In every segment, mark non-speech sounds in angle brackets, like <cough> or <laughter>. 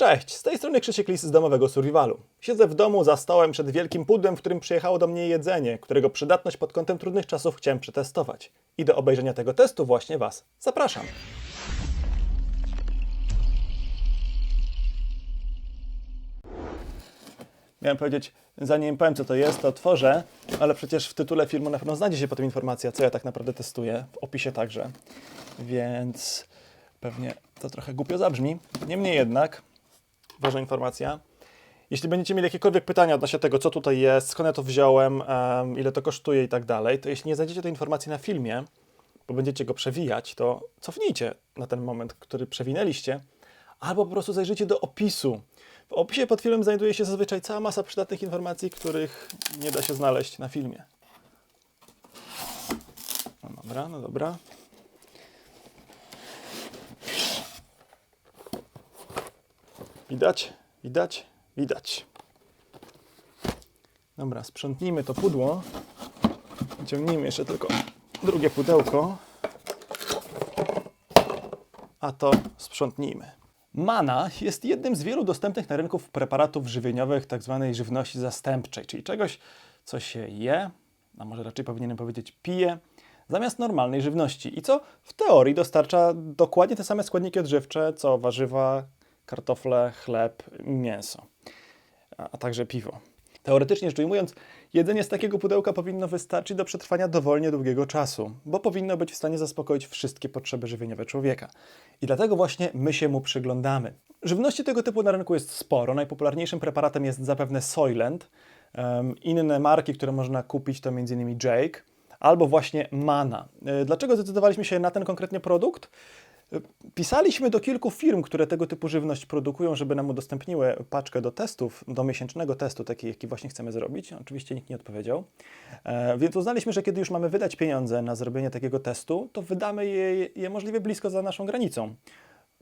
Cześć, z tej strony Krzysiek Lis z domowego survivalu. Siedzę w domu za stołem przed wielkim pudłem, w którym przyjechało do mnie jedzenie, którego przydatność pod kątem trudnych czasów chciałem przetestować. I do obejrzenia tego testu właśnie Was zapraszam. Miałem powiedzieć, zanim powiem co to jest, to otworzę, ale przecież w tytule filmu na pewno znajdzie się potem informacja, co ja tak naprawdę testuję, w opisie także. Więc pewnie to trochę głupio zabrzmi. Niemniej jednak, ważna informacja. Jeśli będziecie mieli jakiekolwiek pytania odnośnie tego, co tutaj jest, skąd ja to wziąłem, em, ile to kosztuje i tak dalej, to jeśli nie znajdziecie tej informacji na filmie, bo będziecie go przewijać, to cofnijcie na ten moment, który przewinęliście, albo po prostu zajrzyjcie do opisu. W opisie pod filmem znajduje się zazwyczaj cała masa przydatnych informacji, których nie da się znaleźć na filmie. No dobra, no dobra. Widać, widać, widać. Dobra, sprzątnijmy to pudło. Wyciągnijmy jeszcze tylko drugie pudełko. A to sprzątnijmy. Mana jest jednym z wielu dostępnych na rynku preparatów żywieniowych tzw. żywności zastępczej, czyli czegoś, co się je, a może raczej powinienem powiedzieć pije, zamiast normalnej żywności i co w teorii dostarcza dokładnie te same składniki odżywcze, co warzywa, kartofle, chleb, mięso, a, także piwo. Teoretycznie rzecz ujmując, jedzenie z takiego pudełka powinno wystarczyć do przetrwania dowolnie długiego czasu, bo powinno być w stanie zaspokoić wszystkie potrzeby żywieniowe człowieka. I dlatego właśnie my się mu przyglądamy. Żywności tego typu na rynku jest sporo. Najpopularniejszym preparatem jest zapewne Soylent. Inne marki, które można kupić to m.in. Jake albo właśnie Mana. E, Dlaczego zdecydowaliśmy się na ten konkretnie produkt? Pisaliśmy do kilku firm, które tego typu żywność produkują, żeby nam udostępniły paczkę do testów, do miesięcznego testu, taki jaki właśnie chcemy zrobić. Oczywiście nikt nie odpowiedział. E, więc uznaliśmy, że kiedy już mamy wydać pieniądze na zrobienie takiego testu, to wydamy je, je możliwie blisko za naszą granicą.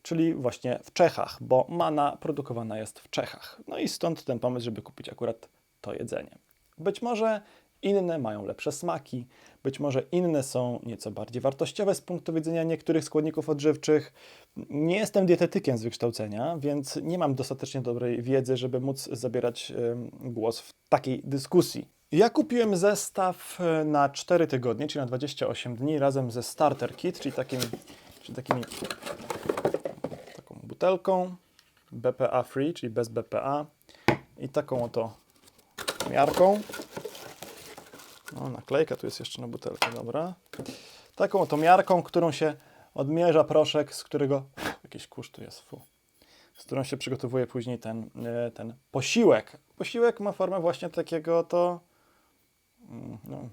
Czyli właśnie w Czechach, bo mana produkowana jest w Czechach. No i stąd ten pomysł, żeby kupić akurat to jedzenie. Być może inne mają lepsze smaki, być może inne są nieco bardziej wartościowe z punktu widzenia niektórych składników odżywczych. Nie jestem dietetykiem z wykształcenia, więc nie mam dostatecznie dobrej wiedzy, żeby móc zabierać głos w takiej dyskusji. Ja kupiłem zestaw e, na 4 tygodnie, czyli na 28 dni, razem ze Starter Kit, czyli, takim, czyli takimi, taką butelką BPA Free, czyli bez BPA i taką oto miarką. No, naklejka tu jest jeszcze na butelkę, dobra. Taką oto miarką, którą się odmierza proszek, z którego jakiś kurz tu jest, fu. Z którą się przygotowuje później ten, e, ten posiłek. Posiłek ma formę właśnie takiego to mm, no,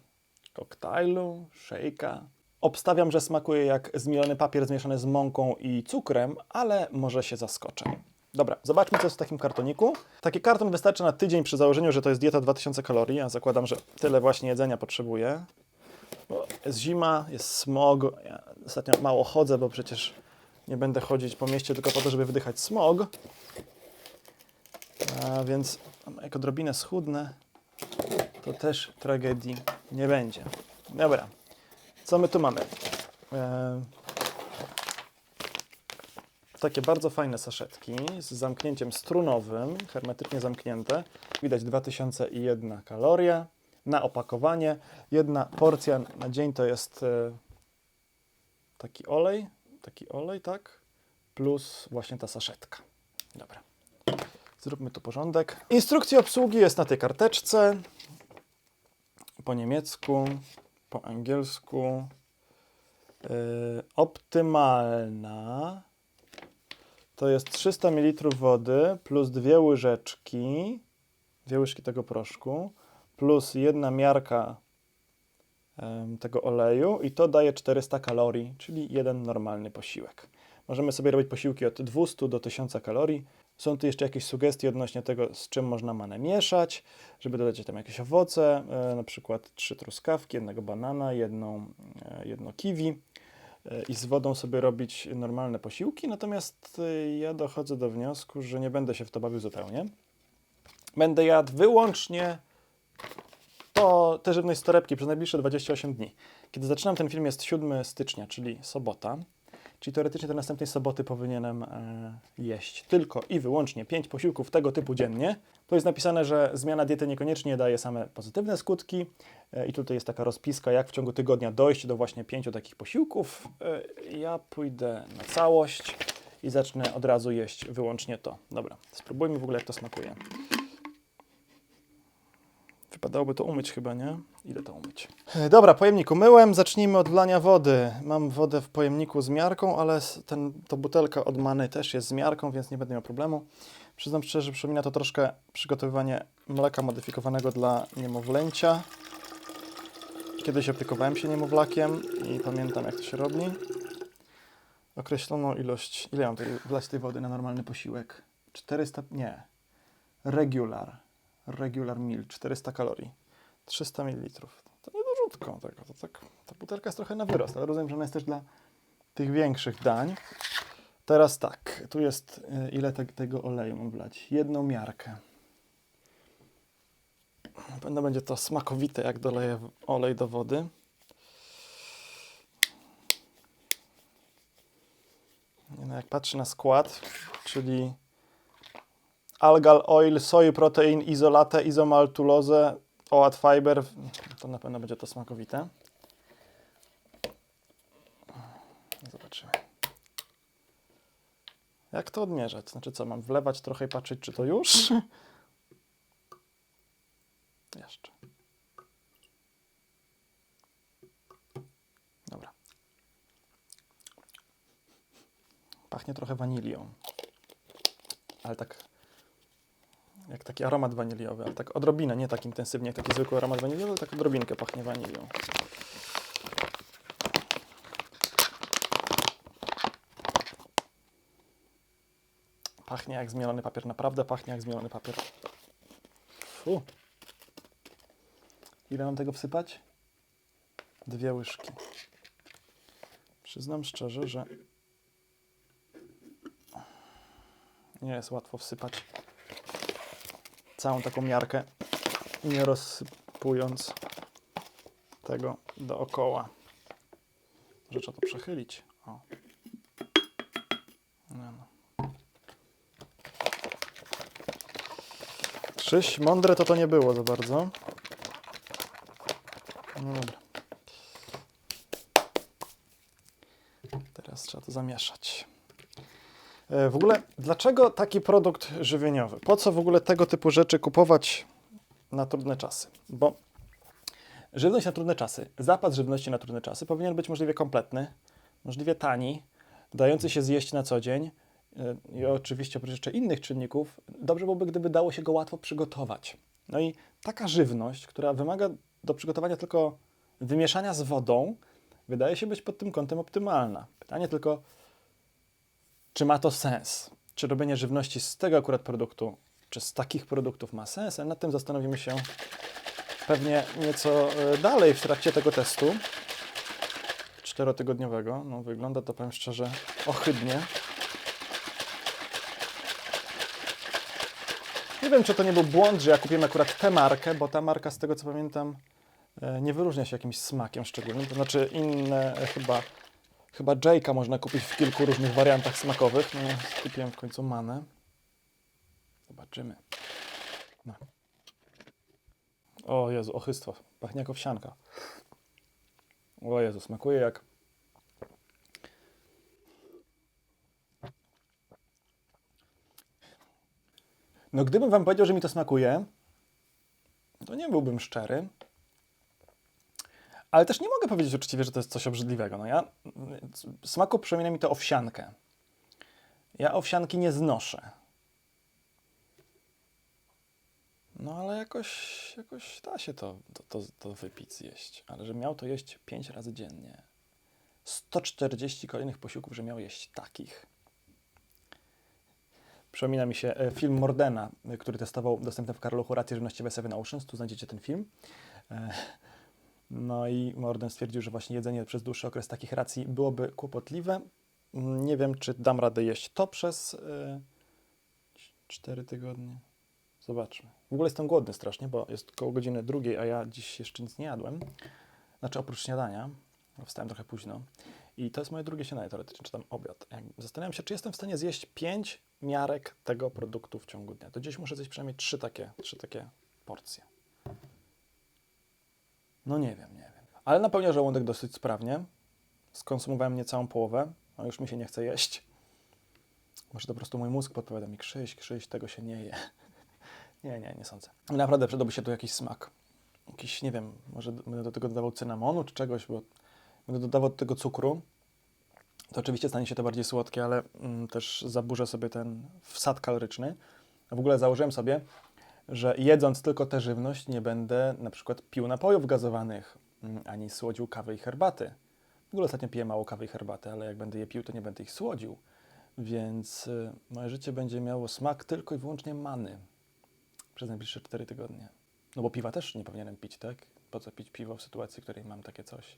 koktajlu, szejka. Obstawiam, że smakuje jak zmielony papier zmieszany z mąką i cukrem, ale może się zaskoczę. Dobra, zobaczmy, co jest w takim kartoniku. Taki karton wystarczy na tydzień przy założeniu, że to jest dieta 2000 kalorii. Ja zakładam, że tyle właśnie jedzenia potrzebuję. Bo jest zima, jest smog. Ja ostatnio mało chodzę, bo przecież nie będę chodzić po mieście tylko po to, żeby wydychać smog. A więc jak odrobinę schudnę, to też tragedii nie będzie. Dobra, co my tu mamy? Eee, takie bardzo fajne saszetki z zamknięciem strunowym, hermetycznie zamknięte. Widać 2001 kaloria na opakowanie. Jedna porcja na dzień to jest e, taki olej, taki olej, tak? Plus właśnie ta saszetka. Dobra. Zróbmy tu porządek. Instrukcja obsługi jest na tej karteczce. Po niemiecku, po angielsku. Yy, optymalna to jest 300 ml wody plus dwie łyżeczki, dwie łyżki tego proszku, plus jedna miarka em, tego oleju i to daje 400 kalorii, czyli jeden normalny posiłek. Możemy sobie robić posiłki od 200 do 1000 kalorii. Są tu jeszcze jakieś sugestie odnośnie tego, z czym można manę mieszać, żeby dodać tam jakieś owoce, e, na przykład trzy truskawki, jednego banana, jedną, e, jedno kiwi i z wodą sobie robić normalne posiłki, natomiast e, ja dochodzę do wniosku, że nie będę się w to bawił zupełnie. Będę jadł wyłącznie to, te żywność z torebki przez najbliższe 28 dni. Kiedy zaczynam ten film jest 7 stycznia, czyli sobota, Czyli teoretycznie do następnej soboty powinienem e, jeść tylko i wyłącznie 5 posiłków tego typu dziennie. Tu jest napisane, że zmiana diety niekoniecznie daje same pozytywne skutki. E, I tutaj jest taka rozpiska, jak w ciągu tygodnia dojść do właśnie pięciu takich posiłków. E, ja pójdę na całość i zacznę od razu jeść wyłącznie to. Dobra, spróbujmy w ogóle, jak to smakuje. Wypadałoby to umyć chyba, nie? Ile to umyć? E, Dobra, pojemnik umyłem. Zacznijmy od wlania wody. Mam wodę w pojemniku z miarką, ale ten, to butelka od Many też jest z miarką, więc nie będę miał problemu. Przyznam szczerze, że przypomina to troszkę przygotowywanie mleka modyfikowanego dla niemowlęcia. Kiedyś opiekowałem się niemowlakiem i pamiętam, jak to się robi. Określoną ilość... Ile mam tej, wlać tej wody na normalny posiłek? 400... Nie. Regular. Regular meal. 400 kalorii. 300 ml. To nie dorzutką tego. To tak, ta butelka jest trochę na wyrost, ale rozumiem, że ona jest też dla tych większych dań. Teraz tak, tu jest y, ile te, tego oleju mam wlać? Jedną miarkę. Pewno będzie to smakowite, jak doleję olej do wody. No, jak patrzę na skład, czyli algal oil, soy protein, izolatę, izomaltulozę, oat fiber, to na pewno będzie to smakowite. Zobaczymy. Jak to odmierzać? Znaczy co, mam wlewać trochę i patrzeć, czy to już? <laughs> Jeszcze. Dobra. Pachnie trochę wanilią. Ale tak jak taki aromat waniliowy, ale tak odrobinę, nie tak intensywnie jak taki zwykły aromat waniliowy, tak odrobinkę pachnie wanilią. Pachnie jak zmielony papier, naprawdę pachnie jak zmielony papier. Fu. Ile mam tego wsypać? Dwie łyżki. Przyznam szczerze, że nie jest łatwo wsypać całą taką miarkę, nie rozsypując tego dookoła. Że trzeba to przechylić. O. No. Krzyś, mądre to to nie było za bardzo. No dobra. Teraz trzeba to zamieszać. E, W ogóle, dlaczego taki produkt żywieniowy? Po co w ogóle tego typu rzeczy kupować na trudne czasy? Bo żywność na trudne czasy, zapas żywności na trudne czasy powinien być możliwie kompletny, możliwie tani, dający się zjeść na co dzień e, i oczywiście oprócz jeszcze innych czynników, dobrze byłoby, gdyby dało się go łatwo przygotować. No i taka żywność, która wymaga do przygotowania tylko wymieszania z wodą, wydaje się być pod tym kątem optymalna. Pytanie tylko, czy ma to sens? Czy robienie żywności z tego akurat produktu, czy z takich produktów ma sens? A nad tym zastanowimy się pewnie nieco e, dalej w trakcie tego testu czterotygodniowego. No, wygląda to, powiem szczerze, ohydnie. Nie wiem, czy to nie był błąd, że ja kupiłem akurat tę markę, bo ta marka, z tego co pamiętam, e, nie wyróżnia się jakimś smakiem szczególnym. To znaczy inne e, chyba Chyba Jake'a można kupić w kilku różnych wariantach smakowych. No, kupiłem w końcu manę. Zobaczymy. No. O Jezu, ochystwo. Pachnie jak owsianka. O Jezu, smakuje jak... No gdybym wam powiedział, że mi to smakuje, to nie byłbym szczery. Ale też nie mogę powiedzieć uczciwie, że to jest coś obrzydliwego. No ja, smaku przypomina mi to owsiankę. Ja owsianki nie znoszę. No ale jakoś, jakoś da się to, to, to, to wypić, zjeść. Ale że miał to jeść 5 razy dziennie. 140 kolejnych posiłków, że miał jeść takich. Przypomina mi się e, film Mordena, e, który testował dostępne w Karluchu racje żywnościowe Seven Oceans. Tu znajdziecie ten film. No i Morden stwierdził, że właśnie jedzenie przez dłuższy okres takich racji byłoby kłopotliwe. Nie wiem, czy dam radę jeść to przez y, 4 tygodnie. Zobaczmy. W ogóle jestem głodny strasznie, bo jest koło godziny drugiej, a ja dziś jeszcze nic nie jadłem. Znaczy oprócz śniadania, wstałem trochę późno. I to jest moje drugie śniadanie teoretycznie, czy tam obiad. Zastanawiam się, czy jestem w stanie zjeść pięć miarek tego produktu w ciągu dnia. To gdzieś muszę zjeść przynajmniej trzy takie, trzy takie porcje. No nie wiem, nie wiem. Ale napełnia żołądek dosyć sprawnie. Skonsumowałem niecałą połowę, a już mi się nie chce jeść. Może to po prostu mój mózg podpowiada mi, Krzyś, Krzyś, tego się nie je. <laughs> nie, nie, nie sądzę. Naprawdę przydałby się tu jakiś smak. Jakiś, nie wiem, może będę do tego dodawał cynamonu czy czegoś, bo będę dodawał do tego cukru. To oczywiście stanie się to bardziej słodkie, ale mm, też zaburzę sobie ten wsad kaloryczny. W ogóle założyłem sobie, że jedząc tylko tę żywność nie będę na przykład pił napojów gazowanych, mm, ani słodził kawy i herbaty. W ogóle ostatnio piję mało kawy i herbaty, ale jak będę je pił, to nie będę ich słodził. Więc y, moje życie będzie miało smak tylko i wyłącznie many przez najbliższe 4 tygodnie. No bo piwa też nie powinienem pić, tak? Po co pić piwo w sytuacji, w której mam takie coś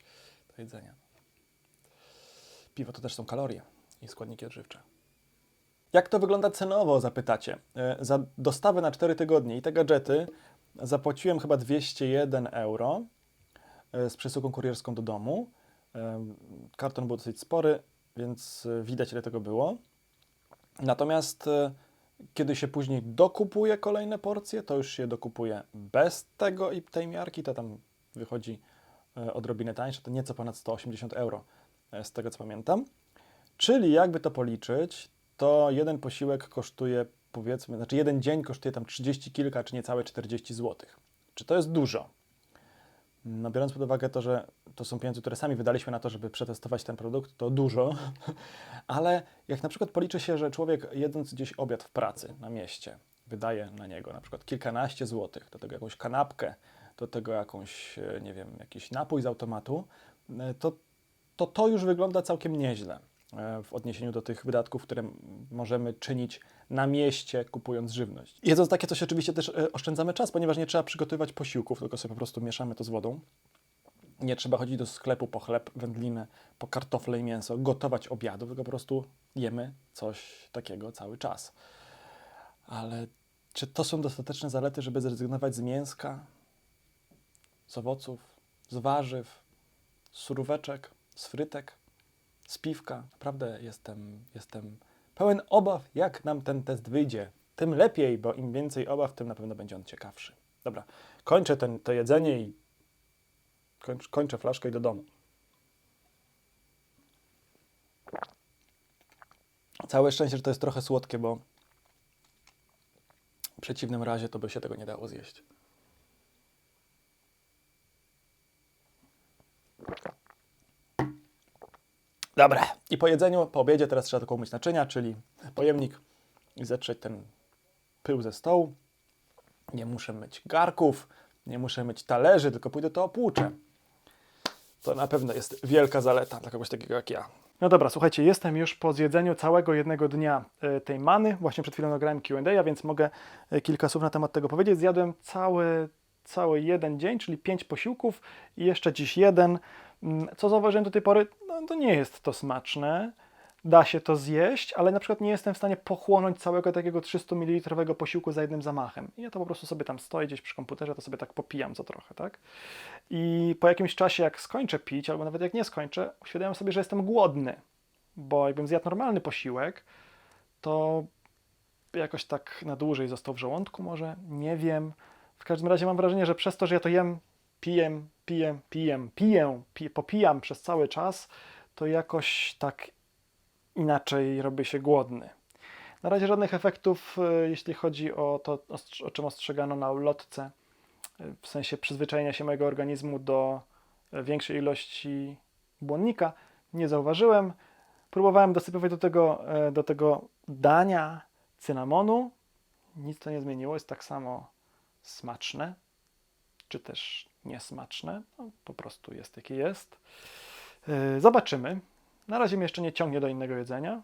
do jedzenia? Piwo to też są kalorie i składniki odżywcze. Jak to wygląda cenowo, zapytacie? E, Za dostawę na 4 tygodnie i te gadżety zapłaciłem chyba 201 euro e, z przesyłką kurierską do domu. E, Karton był dosyć spory, więc widać ile tego było. Natomiast kiedy się później dokupuje kolejne porcje, to już się dokupuje bez tego i tej miarki, to tam wychodzi odrobinę tańsze, to nieco ponad 180 euro, z tego co pamiętam. Czyli jakby to policzyć, to jeden posiłek kosztuje powiedzmy, znaczy jeden dzień kosztuje tam 30 kilka, czy niecałe 40 zł. Czy to jest dużo? No biorąc pod uwagę to, że to są pieniądze, które sami wydaliśmy na to, żeby przetestować ten produkt, to dużo, <laughs> ale jak na przykład policzy się, że człowiek jedząc gdzieś obiad w pracy na mieście, wydaje na niego na przykład kilkanaście złotych, do tego jakąś kanapkę, do tego jakąś, e, nie wiem, jakiś napój z automatu, e, to to, to już wygląda całkiem nieźle w odniesieniu do tych wydatków, które możemy czynić na mieście, kupując żywność. Jedząc takie coś, oczywiście też e, oszczędzamy czas, ponieważ nie trzeba przygotowywać posiłków, tylko sobie po prostu mieszamy to z wodą. Nie trzeba chodzić do sklepu po chleb, wędlinę, po kartofle i mięso, gotować obiadu, tylko po prostu jemy coś takiego cały czas. Ale czy to są dostateczne zalety, żeby zrezygnować z mięska, z owoców, z warzyw, z suróweczek, z frytek, z piwka? Naprawdę jestem, jestem pełen obaw, jak nam ten test wyjdzie. Tym lepiej, bo im więcej obaw, tym na pewno będzie on ciekawszy. Dobra, kończę ten, to jedzenie i kończ, kończę flaszkę i do domu. Całe szczęście, że to jest trochę słodkie, bo w przeciwnym razie to by się tego nie dało zjeść. Dobra, i po jedzeniu, po obiedzie teraz trzeba tylko umyć naczynia, czyli pojemnik i zetrzeć ten pył ze stołu. Nie muszę myć garków, nie muszę myć talerzy, tylko pójdę to opłuczę. To na pewno jest wielka zaleta dla kogoś takiego jak ja. No dobra, słuchajcie, jestem już po zjedzeniu całego jednego dnia e, tej many. Właśnie przed chwilą nagrałem Q&A, więc mogę e, kilka słów na temat tego powiedzieć. Zjadłem cały, cały jeden dzień, czyli pięć posiłków i jeszcze dziś jeden. Mm, Co zauważyłem do tej pory? No to nie jest to smaczne. Da się to zjeść, ale na przykład nie jestem w stanie pochłonąć całego takiego 300 ml posiłku za jednym zamachem. I ja to po prostu sobie tam stoję gdzieś przy komputerze, to sobie tak popijam co trochę, tak? I po jakimś czasie, jak skończę pić, albo nawet jak nie skończę, uświadamiam sobie, że jestem głodny. Bo jakbym zjadł normalny posiłek, to jakoś tak na dłużej został w żołądku może, nie wiem. W każdym razie mam wrażenie, że przez to, że ja to jem, piję, piję, piję, piję, piję popijam przez cały czas, to jakoś tak inaczej robię się głodny. Na razie żadnych efektów, e, jeśli chodzi o to, o czym ostrzegano na ulotce, e, w sensie przyzwyczajenia się mojego organizmu do e, większej ilości błonnika, nie zauważyłem. Próbowałem dosypywać do tego, do tego dania cynamonu. Nic to nie zmieniło, jest tak samo smaczne, czy też niesmaczne. No, po prostu jest jakie jest. E, Zobaczymy. Na razie mnie jeszcze nie ciągnie do innego jedzenia.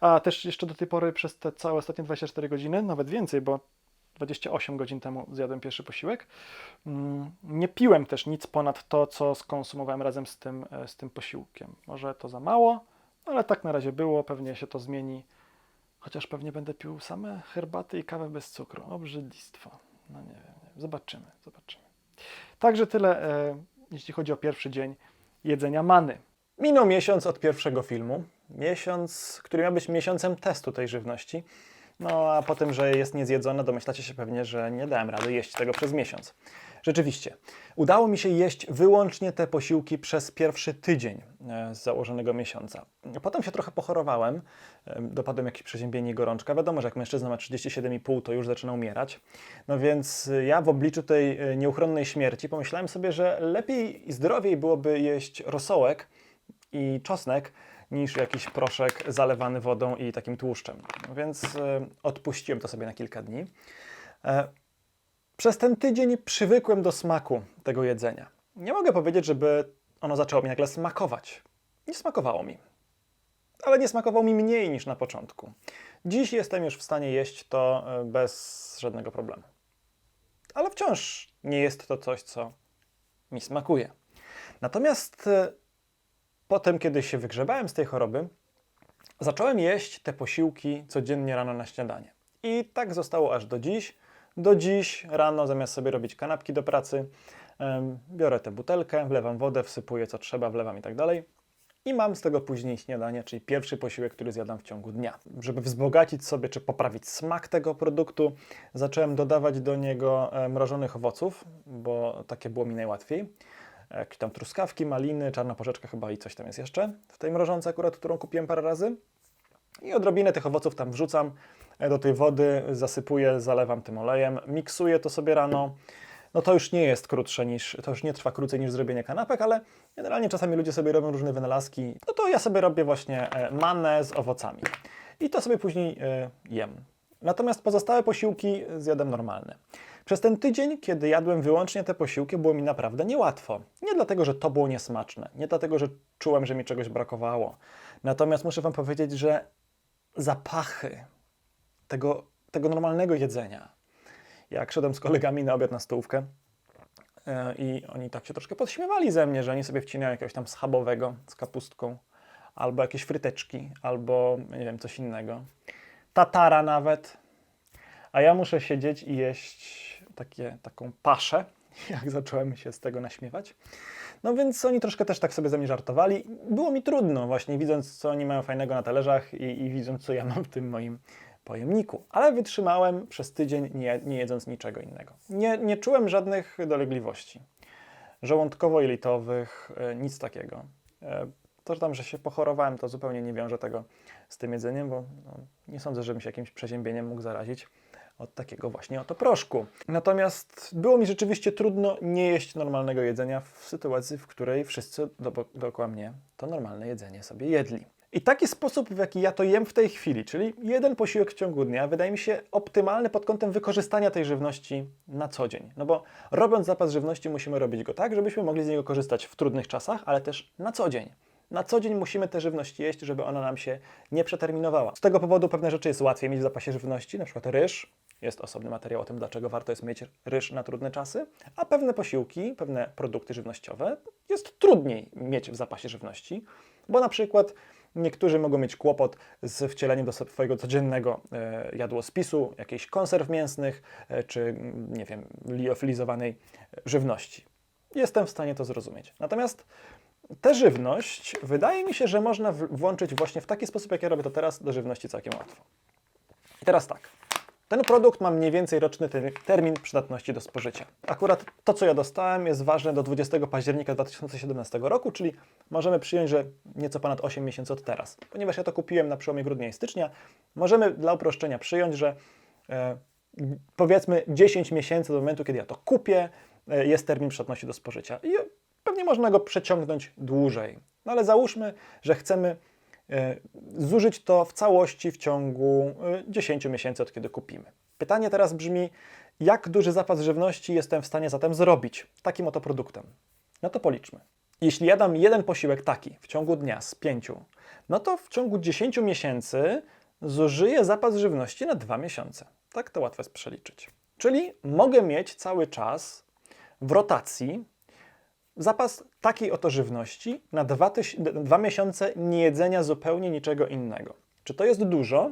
A też jeszcze do tej pory przez te całe ostatnie 24 godziny, nawet więcej, bo 28 godzin temu zjadłem pierwszy posiłek. Mm, Nie piłem też nic ponad to, co skonsumowałem razem z tym, e, z tym posiłkiem. Może to za mało, ale tak na razie było, pewnie się to zmieni. Chociaż pewnie będę pił same herbaty i kawę bez cukru. Obrzydlistwo. No nie wiem, nie wiem. zobaczymy, zobaczymy. Także tyle, e, jeśli chodzi o pierwszy dzień jedzenia many. Minął miesiąc od pierwszego filmu. Miesiąc, który miał być miesiącem testu tej żywności. No a po tym, że jest niezjedzone, domyślacie się pewnie, że nie dałem rady jeść tego przez miesiąc. Rzeczywiście, udało mi się jeść wyłącznie te posiłki przez pierwszy tydzień e, z założonego miesiąca. Potem się trochę pochorowałem, dopadłem jakieś przeziębienie i gorączka. Wiadomo, że jak mężczyzna ma 37,5, to już zaczyna umierać. No więc e, ja w obliczu tej e, nieuchronnej śmierci pomyślałem sobie, że lepiej i zdrowiej byłoby jeść rosołek i czosnek, niż jakiś proszek zalewany wodą i takim tłuszczem. No Więc odpuściłem to sobie na kilka dni. Przez ten tydzień przywykłem do smaku tego jedzenia. Nie mogę powiedzieć, żeby ono zaczęło mi nagle smakować. Nie smakowało mi. Ale nie smakowało mi mniej niż na początku. Dziś jestem już w stanie jeść to e, bez żadnego problemu. Ale wciąż nie jest to coś, co mi smakuje. Natomiast e, potem, kiedy się wygrzebałem z tej choroby, zacząłem jeść te posiłki codziennie rano na śniadanie. I tak zostało aż do dziś. Do dziś rano, zamiast sobie robić kanapki do pracy, biorę tę butelkę, wlewam wodę, wsypuję co trzeba, wlewam i tak dalej. I mam z tego później śniadanie, czyli pierwszy posiłek, który zjadam w ciągu dnia. Żeby wzbogacić sobie czy poprawić smak tego produktu, zacząłem dodawać do niego e, mrożonych owoców, bo takie było mi najłatwiej. Jakieś tam truskawki, maliny, czarna porzeczka chyba i coś tam jest jeszcze w tej mrożące akurat, którą kupiłem parę razy. I odrobinę tych owoców tam wrzucam do tej wody, zasypuję, zalewam tym olejem, miksuję to sobie rano. No to już nie jest krótsze niż, to już nie trwa krócej niż zrobienie kanapek, ale generalnie czasami ludzie sobie robią różne wynalazki. No to ja sobie robię właśnie e, mannę z owocami. I to sobie później e, jem. Natomiast pozostałe posiłki zjadam normalne. Przez ten tydzień, kiedy jadłem wyłącznie te posiłki, było mi naprawdę niełatwo. Nie dlatego, że to było niesmaczne, nie dlatego, że czułem, że mi czegoś brakowało. Natomiast muszę Wam powiedzieć, że zapachy tego, tego normalnego jedzenia. Jak szedłem z kolegami na obiad na stołówkę e, i oni tak się troszkę podśmiewali ze mnie, że oni sobie wcinają jakiegoś tam schabowego z kapustką, albo jakieś fryteczki, albo nie wiem, coś innego. Tatara nawet. A ja muszę siedzieć i jeść takie, taką paszę, <laughs> jak zacząłem się z tego naśmiewać. No więc oni troszkę też tak sobie ze mnie żartowali. Było mi trudno właśnie widząc, co oni mają fajnego na talerzach i, i widząc, co ja mam w tym moim pojemniku. Ale wytrzymałem przez tydzień, nie, nie jedząc niczego innego. Nie, nie czułem żadnych dolegliwości żołądkowo-jelitowych, e, nic takiego. E, To tam, że się pochorowałem, to zupełnie nie wiąże tego z tym jedzeniem, bo no, nie sądzę, żebym się jakimś przeziębieniem mógł zarazić od takiego właśnie oto proszku. Natomiast było mi rzeczywiście trudno nie jeść normalnego jedzenia w sytuacji, w której wszyscy do, dookoła mnie to normalne jedzenie sobie jedli. I taki sposób, w jaki ja to jem w tej chwili, czyli jeden posiłek w ciągu dnia, wydaje mi się optymalny pod kątem wykorzystania tej żywności na co dzień. No bo robiąc zapas żywności, musimy robić go tak, żebyśmy mogli z niego korzystać w trudnych czasach, ale też na co dzień. Na co dzień musimy tę żywność jeść, żeby ona nam się nie przeterminowała. Z tego powodu pewne rzeczy jest łatwiej mieć w zapasie żywności, na przykład ryż. Jest osobny materiał o tym, dlaczego warto jest mieć ryż na trudne czasy, a pewne posiłki, pewne produkty żywnościowe jest trudniej mieć w zapasie żywności, bo na przykład niektórzy mogą mieć kłopot z wcieleniem do swojego codziennego e, jadłospisu jakichś konserw mięsnych, e, czy mm, nie wiem, liofilizowanej żywności. Jestem w stanie to zrozumieć. Natomiast tę żywność wydaje mi się, że można włączyć właśnie w taki sposób, jak ja robię to teraz, do żywności całkiem łatwo. I teraz tak. Ten produkt ma mniej więcej roczny ter- termin przydatności do spożycia. Akurat to, co ja dostałem, jest ważne do 20 października 2017 roku, czyli możemy przyjąć, że nieco ponad 8 miesięcy od teraz. Ponieważ ja to kupiłem na przełomie grudnia i stycznia, możemy dla uproszczenia przyjąć, że e, powiedzmy 10 miesięcy do momentu, kiedy ja to kupię, e, jest termin przydatności do spożycia. I pewnie można go przeciągnąć dłużej. No ale załóżmy, że chcemy zużyć to w całości w ciągu e, 10 miesięcy od kiedy kupimy. Pytanie teraz brzmi, jak duży zapas żywności jestem w stanie zatem zrobić takim oto produktem? No to policzmy. Jeśli jadam jeden posiłek taki w ciągu dnia z pięciu, no to w ciągu 10 miesięcy zużyję zapas żywności na dwa miesiące. Tak to łatwo jest przeliczyć. Czyli mogę mieć cały czas w rotacji zapas takiej oto żywności na dwa, dwa miesiące niejedzenia zupełnie niczego innego. Czy to jest dużo?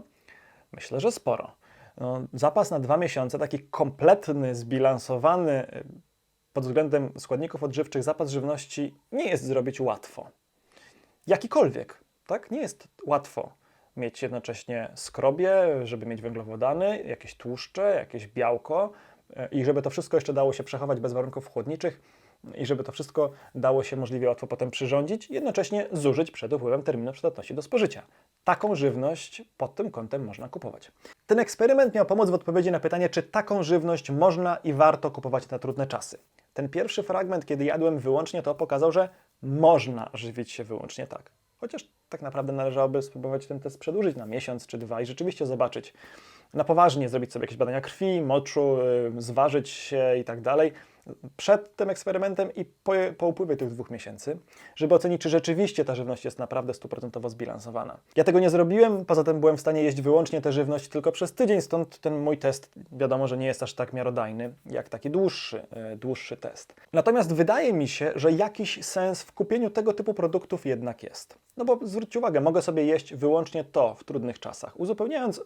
Myślę, że sporo. No, zapas na dwa miesiące, taki kompletny, zbilansowany y, pod względem składników odżywczych zapas żywności nie jest zrobić łatwo. jakikolwiek. Tak? Nie jest łatwo mieć jednocześnie skrobie, żeby mieć węglowodany, jakieś tłuszcze, jakieś białko e, i żeby to wszystko jeszcze dało się przechować bez warunków chłodniczych i żeby to wszystko dało się możliwie łatwo potem przyrządzić, jednocześnie zużyć przed upływem terminu przydatności do spożycia. Taką żywność pod tym kątem można kupować. Ten eksperyment miał pomóc w odpowiedzi na pytanie, czy taką żywność można i warto kupować na trudne czasy. Ten pierwszy fragment, kiedy jadłem wyłącznie to, pokazał, że można żywić się wyłącznie tak. Chociaż tak naprawdę należałoby spróbować ten test przedłużyć na miesiąc czy dwa i rzeczywiście zobaczyć na poważnie, zrobić sobie jakieś badania krwi, moczu, y, zważyć się i tak dalej przed tym eksperymentem i po, po upływie tych dwóch miesięcy, żeby ocenić, czy rzeczywiście ta żywność jest naprawdę stuprocentowo zbilansowana. Ja tego nie zrobiłem, poza tym byłem w stanie jeść wyłącznie tę żywność tylko przez tydzień, stąd ten mój test wiadomo, że nie jest aż tak miarodajny jak taki dłuższy, e, dłuższy test. Natomiast wydaje mi się, że jakiś sens w kupieniu tego typu produktów jednak jest. No bo zwróćcie uwagę, mogę sobie jeść wyłącznie to w trudnych czasach, uzupełniając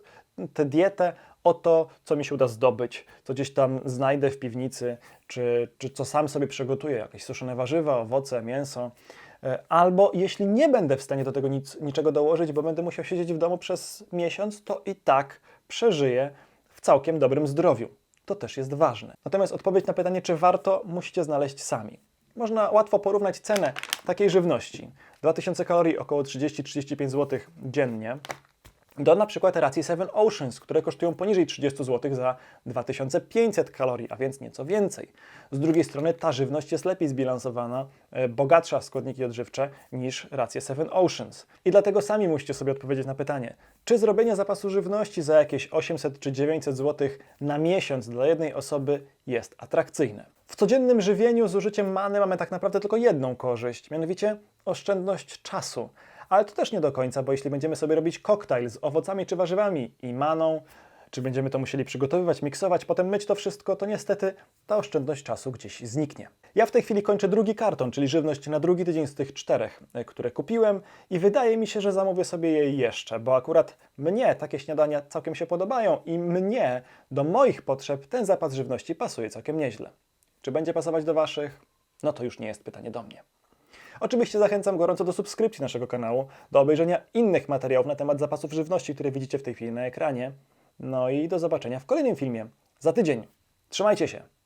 tę dietę o to, co mi się uda zdobyć, co gdzieś tam znajdę w piwnicy, czy, czy co sam sobie przygotuję, jakieś suszone warzywa, owoce, mięso. E, Albo jeśli nie będę w stanie do tego nic, niczego dołożyć, bo będę musiał siedzieć w domu przez miesiąc, to i tak przeżyję w całkiem dobrym zdrowiu. To też jest ważne. Natomiast odpowiedź na pytanie, czy warto, musicie znaleźć sami. Można łatwo porównać cenę takiej żywności. 2000 kalorii, około 30-35 zł dziennie do na przykład racji Seven Oceans, które kosztują poniżej 30 zł za 2500 kalorii, a więc nieco więcej. Z drugiej strony ta żywność jest lepiej zbilansowana, e, bogatsza w składniki odżywcze niż racje Seven Oceans. I dlatego sami musicie sobie odpowiedzieć na pytanie, czy zrobienie zapasu żywności za jakieś 800 czy 900 zł na miesiąc dla jednej osoby jest atrakcyjne. W codziennym żywieniu z użyciem many mamy tak naprawdę tylko jedną korzyść, mianowicie oszczędność czasu. Ale to też nie do końca, bo jeśli będziemy sobie robić koktajl z owocami czy warzywami i maną, czy będziemy to musieli przygotowywać, miksować, potem myć to wszystko, to niestety ta oszczędność czasu gdzieś zniknie. Ja w tej chwili kończę drugi karton, czyli żywność na drugi tydzień z tych czterech, e, które kupiłem i wydaje mi się, że zamówię sobie je jeszcze, bo akurat mnie takie śniadania całkiem się podobają i mnie do moich potrzeb ten zapas żywności pasuje całkiem nieźle. Czy będzie pasować do Waszych? No to już nie jest pytanie do mnie. Oczywiście zachęcam gorąco do subskrypcji naszego kanału, do obejrzenia innych materiałów na temat zapasów żywności, które widzicie w tej chwili na ekranie. No i do zobaczenia w kolejnym filmie za tydzień. Trzymajcie się!